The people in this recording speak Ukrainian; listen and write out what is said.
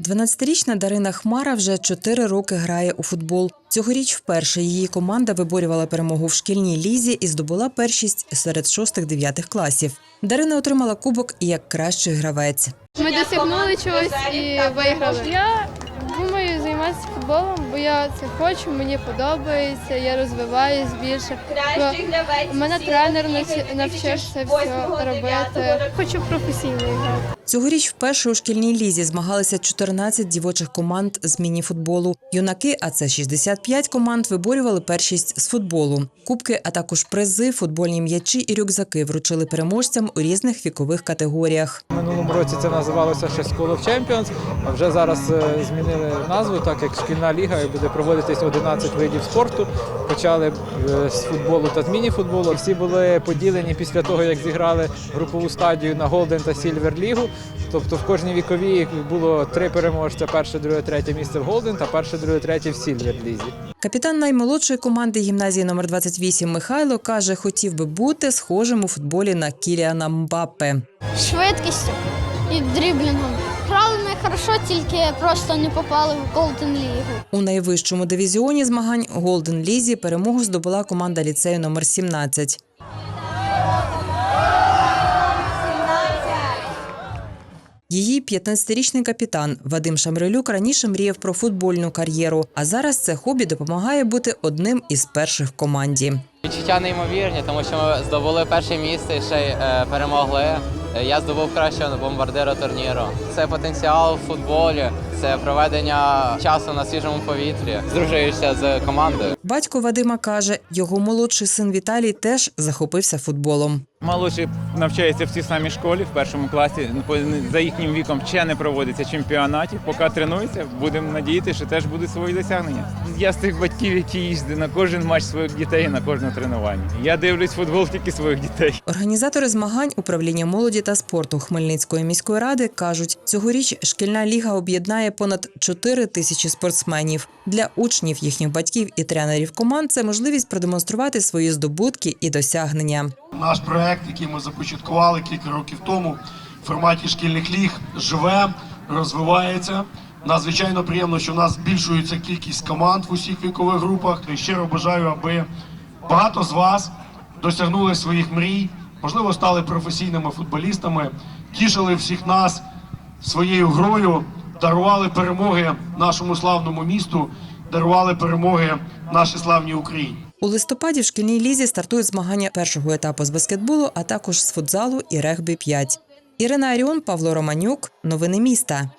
12-річна Дарина Хмара вже 4 роки грає у футбол. Цьогоріч вперше її команда виборювала перемогу в шкільній лізі і здобула першість серед 6-9 класів. Дарина отримала кубок і як кращий гравець. Ми досягнули чогось і виграли. Я думаю займатися футболом, бо я це хочу, мені подобається, я розвиваюсь більше. Бо мене тренер навчи- навчив це все робити. Хочу професійно грати. Цьогоріч вперше у шкільній лізі змагалися 14 дівочих команд з міні-футболу. Юнаки, а це 65 команд, виборювали першість з футболу. Кубки, а також призи, футбольні м'ячі і рюкзаки вручили переможцям у різних вікових категоріях. Минулому році це називалося ще School of Champions, а вже зараз е, змінили назву, так як шкільна ліга і буде проводитись 11 видів спорту. Почали е, з футболу та з міні-футболу. Всі були поділені після того, як зіграли групову стадію на Голден та Сільвер Лігу. Тобто в кожній віковій було три переможця: перше, друге, третє місце в Голден та перше, друге, третє в Сільверлізі. Капітан наймолодшої команди гімназії номер 28 Михайло каже, хотів би бути схожим у футболі на Кіліана Мбаппе. швидкістю і дріблінгом. Грали ми хорошо, тільки просто не попали в Голден Лігу. У найвищому дивізіоні змагань Голден Лізі перемогу здобула команда ліцею номер 17. 15-річний капітан Вадим Шамрилюк раніше мріяв про футбольну кар'єру, а зараз це хобі допомагає бути одним із перших в команді. Відчуття неймовірні, тому що ми здобули перше місце і ще й е, перемогли. Е, Я здобув кращого бомбардира турніру. Це потенціал в футболі, це проведення часу на свіжому повітрі. Здружуєшся з командою. Батько Вадима каже, його молодший син Віталій теж захопився футболом. Молодший навчається в цій самій школі в першому класі. По- За їхнім віком ще не проводиться чемпіонатів. Поки тренується, будемо надіяти, що теж будуть свої досягнення. Я з тих батьків, які їздять на кожен матч своїх дітей, і на кожне тренування. Я дивлюсь футбол тільки своїх дітей. Організатори змагань управління молоді та спорту Хмельницької міської ради кажуть, цьогоріч шкільна ліга об'єднає понад 4 тисячі спортсменів. Для учнів, їхніх батьків і тренерів команд це можливість продемонструвати свої здобутки і досягнення. Наш проект, який ми започаткували кілька років тому в форматі шкільних ліг, живе, розвивається. Надзвичайно приємно, що в нас збільшується кількість команд в усіх вікових групах. І щиро бажаю, аби багато з вас досягнули своїх мрій, можливо, стали професійними футболістами, тішили всіх нас своєю грою, дарували перемоги нашому славному місту, дарували перемоги нашій славній Україні. У листопаді в шкільній лізі стартують змагання першого етапу з баскетболу, а також з футзалу і регбі 5. Ірина Аріон, Павло Романюк. Новини міста.